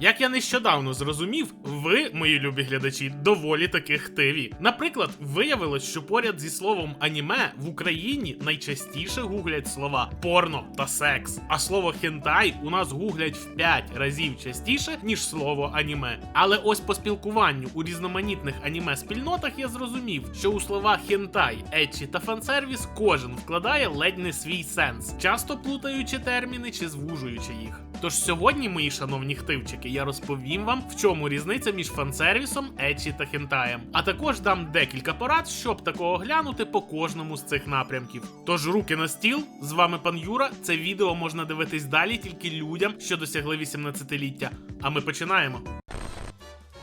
Як я нещодавно зрозумів, ви, мої любі глядачі, доволі таки хтиві. Наприклад, виявилось, що поряд зі словом аніме в Україні найчастіше гуглять слова порно та секс, а слово хентай у нас гуглять в 5 разів частіше, ніж слово аніме. Але ось по спілкуванню у різноманітних аніме спільнотах я зрозумів, що у слова хентай, етчі та фансервіс кожен вкладає ледь не свій сенс, часто плутаючи терміни чи звужуючи їх. Тож сьогодні, мої шановні хтивчики, я розповім вам, в чому різниця між фансервісом, Ечі та хентаєм. А також дам декілька порад, щоб такого глянути по кожному з цих напрямків. Тож руки на стіл, з вами пан Юра. Це відео можна дивитись далі тільки людям, що досягли 18-ліття. А ми починаємо.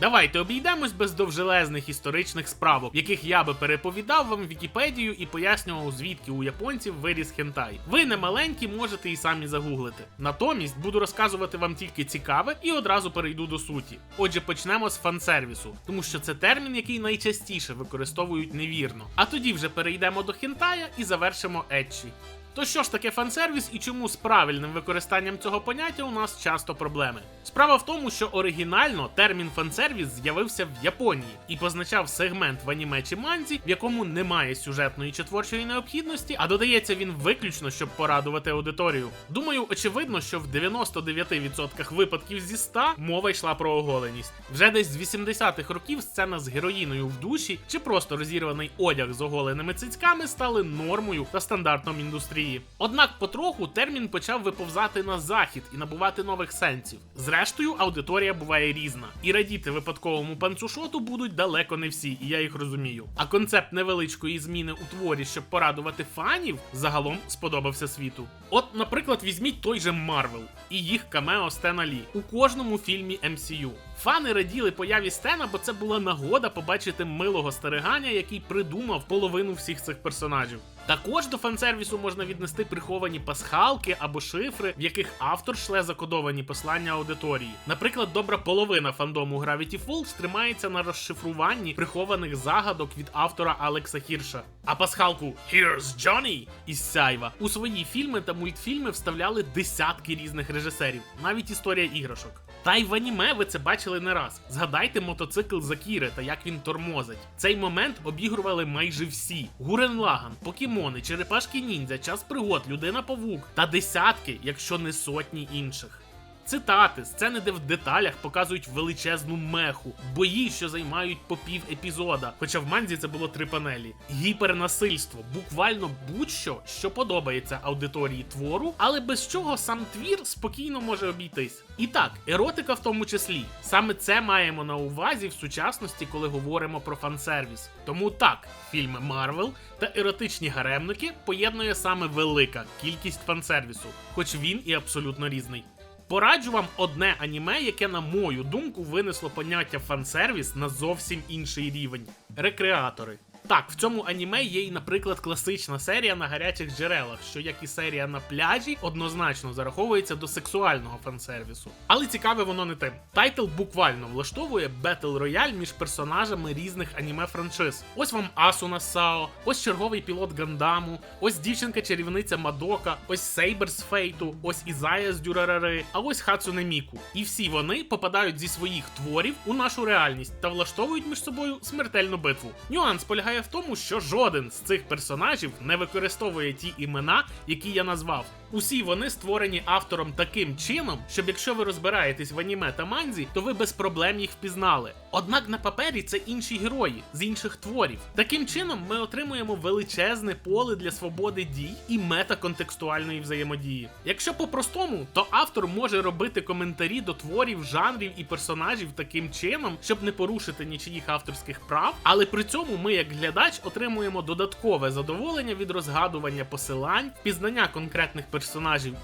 Давайте обійдемось без довжелезних історичних справок, яких я би переповідав вам Вікіпедію і пояснював, звідки у японців виріс хентай. Ви не маленькі, можете і самі загуглити. Натомість буду розказувати вам тільки цікаве і одразу перейду до суті. Отже, почнемо з фансервісу, тому що це термін, який найчастіше використовують невірно. А тоді вже перейдемо до хентая і завершимо етчі. То що ж таке фансервіс і чому з правильним використанням цього поняття у нас часто проблеми? Справа в тому, що оригінально термін фансервіс з'явився в Японії і позначав сегмент в аніме чи манзі, в якому немає сюжетної чи творчої необхідності, а додається він виключно, щоб порадувати аудиторію. Думаю, очевидно, що в 99% випадків зі 100 мова йшла про оголеність. Вже десь з 80-х років сцена з героїною в душі чи просто розірваний одяг з оголеними цицьками стали нормою та стандартом індустрії. Однак потроху термін почав виповзати на захід і набувати нових сенсів. Зрештою, аудиторія буває різна, і радіти випадковому панцушоту будуть далеко не всі, і я їх розумію. А концепт невеличкої зміни у творі, щоб порадувати фанів, загалом сподобався світу. От, наприклад, візьміть той же Марвел і їх камео Стена Лі у кожному фільмі MCU. Фани раділи появі Стена, бо це була нагода побачити милого стариганя, який придумав половину всіх цих персонажів. Також до фансервісу можна віднести приховані пасхалки або шифри, в яких автор шле закодовані послання аудиторії. Наприклад, добра половина фандому Gravity Falls тримається на розшифруванні прихованих загадок від автора Алекса Хірша. А пасхалку Here's Johnny із Сяйва у свої фільми та мультфільми вставляли десятки різних режисерів, навіть історія іграшок. Та й в аніме ви це бачили не раз. Згадайте мотоцикл Закіри та як він тормозить. Цей момент обігрували майже всі: Гурен Лаган, Покемони, Черепашки Ніндзя, Час пригод, Людина Павук та десятки, якщо не сотні інших. Цитати, сцени, де в деталях показують величезну меху, бої, що займають по пів епізода. Хоча в манзі це було три панелі. Гіпернасильство, буквально будь-що, що подобається аудиторії твору, але без чого сам твір спокійно може обійтись. І так, еротика в тому числі. Саме це маємо на увазі в сучасності, коли говоримо про фансервіс. Тому так, фільми Марвел та еротичні гаремники поєднує саме велика кількість фансервісу, хоч він і абсолютно різний. Пораджу вам одне аніме, яке, на мою думку, винесло поняття фансервіс на зовсім інший рівень рекреатори. Так, в цьому аніме є і, наприклад, класична серія на гарячих джерелах, що як і серія на пляжі, однозначно зараховується до сексуального фансервісу. Але цікаве воно не тим. Тайтл буквально влаштовує бетл рояль між персонажами різних аніме франшиз. Ось вам Асуна Сао, ось черговий пілот Гандаму, ось дівчинка-чарівниця Мадока, ось Сейбер з Фейту, ось Ізая з Дюрарари, а ось Хацуне Міку. І всі вони попадають зі своїх творів у нашу реальність та влаштовують між собою смертельну битву. Нюанс полягає в тому, що жоден з цих персонажів не використовує ті імена, які я назвав. Усі вони створені автором таким чином, щоб якщо ви розбираєтесь в аніме та манзі, то ви без проблем їх впізнали. Однак на папері це інші герої з інших творів. Таким чином, ми отримуємо величезне поле для свободи дій і метаконтекстуальної взаємодії. Якщо по-простому, то автор може робити коментарі до творів, жанрів і персонажів таким чином, щоб не порушити нічиїх авторських прав, але при цьому ми, як глядач, отримуємо додаткове задоволення від розгадування посилань, впізнання конкретних персонажів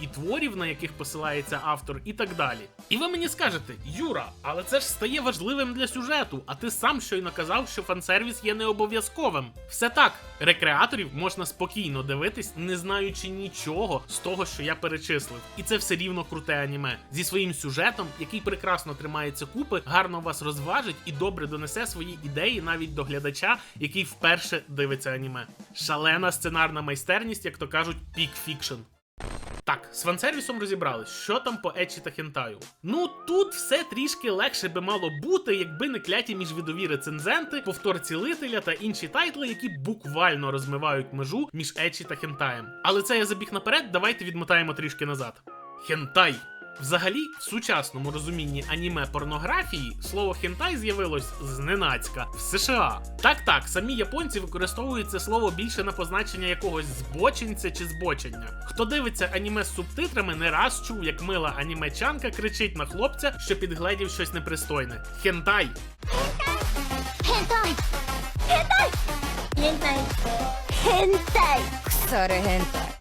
і творів, на яких посилається автор, і так далі. І ви мені скажете, Юра, але це ж стає важливим для сюжету, а ти сам щойно казав, що фансервіс є не обов'язковим. Все так, рекреаторів можна спокійно дивитись, не знаючи нічого з того, що я перечислив. І це все рівно круте аніме зі своїм сюжетом, який прекрасно тримається купи, гарно вас розважить і добре донесе свої ідеї навіть до глядача, який вперше дивиться аніме. Шалена сценарна майстерність, як то кажуть, пік фікшн. Так, з фансервісом розібрались, що там по ечі та хентаю. Ну тут все трішки легше би мало бути, якби не кляті міжвідові рецензенти, повтор цілителя та інші тайтли, які буквально розмивають межу між ечі та хентаєм. Але це я забіг наперед, давайте відмотаємо трішки назад. Хентай. Взагалі, в сучасному розумінні аніме порнографії слово хентай з'явилось зненацька в США. Так так, самі японці використовують це слово більше на позначення якогось збочинця чи збочення. Хто дивиться аніме з субтитрами, не раз чув, як мила анімечанка кричить на хлопця, що підгледів щось непристойне. Хентай! Хентай! Хентай! Хентай! Хентай! Хентай! Ксори хентай!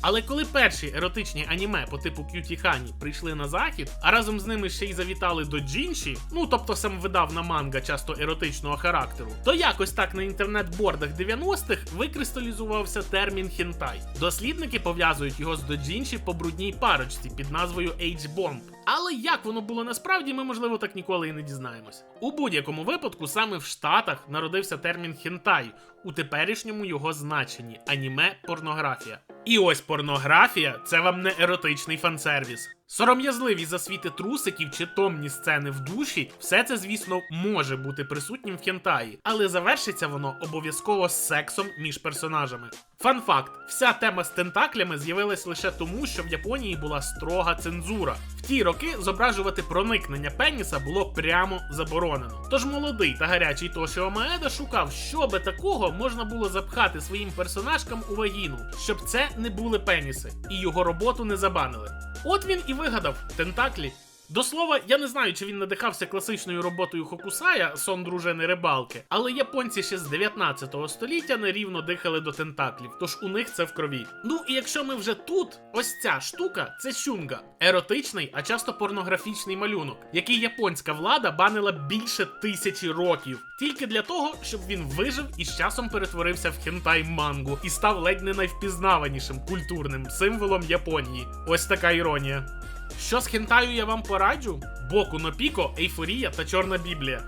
Але коли перші еротичні аніме по типу К'юті Хані прийшли на захід, а разом з ними ще й завітали до Джінші, ну тобто сам видав на манга часто еротичного характеру, то якось так на інтернет-бордах 90-х викристалізувався термін хентай. Дослідники пов'язують його з доджінші по брудній парочці під назвою H-Bomb. Але як воно було насправді, ми можливо так ніколи і не дізнаємось. У будь-якому випадку саме в Штатах народився термін хентай у теперішньому його значенні аніме порнографія. І ось порнографія це вам не еротичний фансервіс. Сором'язливі засвіти трусиків чи томні сцени в душі, все це, звісно, може бути присутнім в хентаї, але завершиться воно обов'язково з сексом між персонажами. Фан факт: вся тема з тентаклями з'явилась лише тому, що в Японії була строга цензура. В ті роки зображувати проникнення пеніса було прямо заборонено. Тож молодий та гарячий Тошіо Маеда шукав, що би такого можна було запхати своїм персонажкам у вагіну, щоб це не були пеніси, і його роботу не забанили. От він і вигадав тентаклі. До слова, я не знаю, чи він надихався класичною роботою Хокусая, сон дружини рибалки, але японці ще з 19 століття нерівно дихали до тентаклів, тож у них це в крові. Ну і якщо ми вже тут, ось ця штука це щунга, еротичний, а часто порнографічний малюнок, який японська влада банила більше тисячі років, тільки для того, щоб він вижив і з часом перетворився в хентай мангу і став ледь не найвпізнаванішим культурним символом Японії. Ось така іронія. Що з хентаю я вам пораджу? Боку на піко, ейфорія та чорна біблія.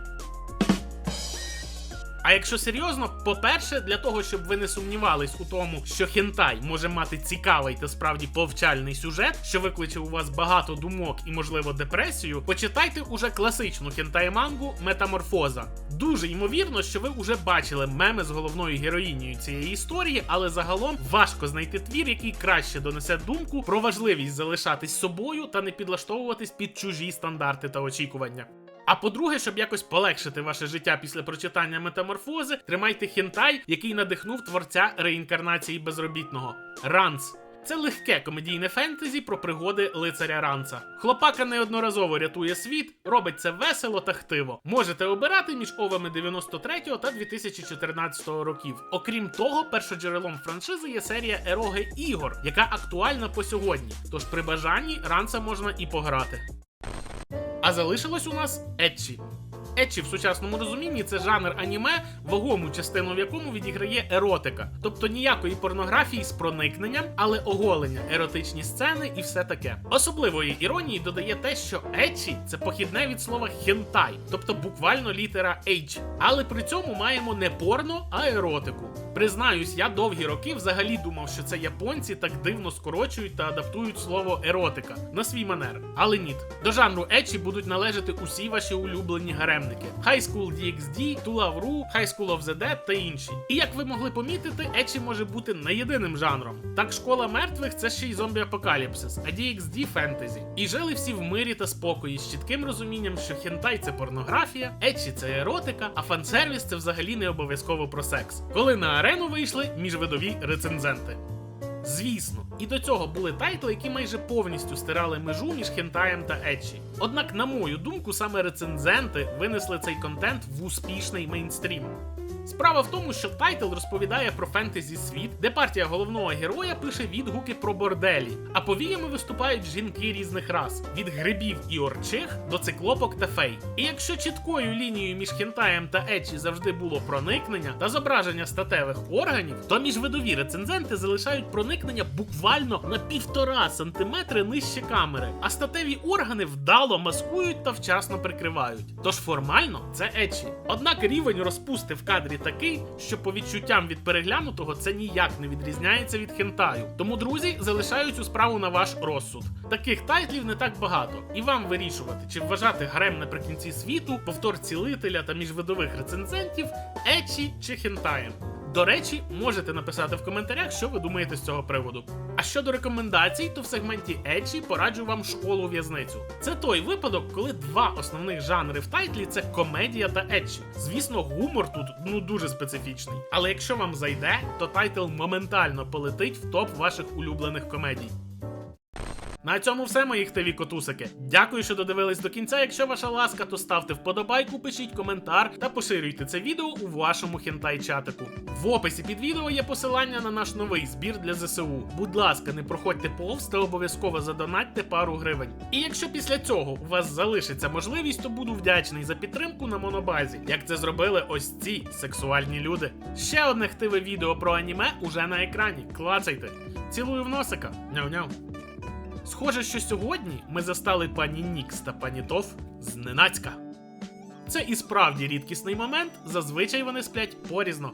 А якщо серйозно, по-перше, для того, щоб ви не сумнівались у тому, що хентай може мати цікавий та справді повчальний сюжет, що викличе у вас багато думок і, можливо, депресію, почитайте уже класичну хентай-мангу Метаморфоза. Дуже ймовірно, що ви вже бачили меми з головною героїнею цієї історії, але загалом важко знайти твір, який краще донесе думку про важливість залишатись собою та не підлаштовуватись під чужі стандарти та очікування. А по-друге, щоб якось полегшити ваше життя після прочитання метаморфози, тримайте хентай, який надихнув творця реінкарнації безробітного Ранц. Це легке комедійне фентезі про пригоди лицаря Ранца. Хлопака неодноразово рятує світ, робить це весело та хтиво. Можете обирати між овами 93 та 2014 років. Окрім того, першоджерелом франшизи є серія ероги ігор, яка актуальна по сьогодні. Тож при бажанні ранца можна і пограти. А залишилось у нас етчі. Етчі в сучасному розумінні це жанр аніме, вагому частину в якому відіграє еротика, тобто ніякої порнографії з проникненням, але оголення, еротичні сцени і все таке. Особливої іронії додає те, що етчі це похідне від слова хентай, тобто буквально літера H. Але при цьому маємо не порно, а еротику. Признаюсь, я довгі роки взагалі думав, що це японці так дивно скорочують та адаптують слово еротика на свій манер. Але ні, до жанру ечі будуть належати усі ваші улюблені гаремники: High School DxD, To Love Ru, High School of the Dead та інші. І як ви могли помітити, ечі може бути не єдиним жанром. Так, школа мертвих це ще й зомбі апокаліпсис, а DxD фентезі. І жили всі в мирі та спокої з чітким розумінням, що хентай це порнографія, ечі це еротика, а фансервіс це взагалі не обов'язково про секс. Коли на арену вийшли міжвидові рецензенти. Звісно, і до цього були тайтли, які майже повністю стирали межу між хентаєм та етчі. Однак, на мою думку, саме рецензенти винесли цей контент в успішний мейнстрім. Справа в тому, що тайтл розповідає про фентезі світ, де партія головного героя пише відгуки про борделі, а повіями виступають жінки різних рас від грибів і орчих до циклопок та фей. І якщо чіткою лінією між хентаєм та ечі завжди було проникнення та зображення статевих органів, то міжвидові рецензенти залишають проникнення буквально на півтора сантиметри нижче камери, а статеві органи вдало маскують та вчасно прикривають. Тож формально це ечі. Однак рівень розпусти в кадрі жанрі такий, що по відчуттям від переглянутого це ніяк не відрізняється від хентаю. Тому, друзі, залишаю цю справу на ваш розсуд. Таких тайтлів не так багато, і вам вирішувати, чи вважати гарем наприкінці світу, повтор цілителя та міжвидових рецензентів, ечі чи хентаєм. До речі, можете написати в коментарях, що ви думаєте з цього приводу. А щодо рекомендацій, то в сегменті Ечі пораджу вам школу в'язницю. Це той випадок, коли два основних жанри в тайтлі це комедія та ечі. Звісно, гумор тут ну дуже специфічний. Але якщо вам зайде, то тайтл моментально полетить в топ ваших улюблених комедій. На цьому все, мої хтиві котусики. Дякую, що додивились до кінця. Якщо ваша ласка, то ставте вподобайку, пишіть коментар та поширюйте це відео у вашому хентай-чатику. В описі під відео є посилання на наш новий збір для ЗСУ. Будь ласка, не проходьте повз та обов'язково задонатьте пару гривень. І якщо після цього у вас залишиться можливість, то буду вдячний за підтримку на монобазі, як це зробили ось ці сексуальні люди. Ще одне хтиве відео про аніме уже на екрані. Клацайте. Цілую в носика. Няу-няу. Схоже, що сьогодні ми застали пані Нікс та пані Тоф зненацька. Це і справді рідкісний момент, зазвичай вони сплять порізно.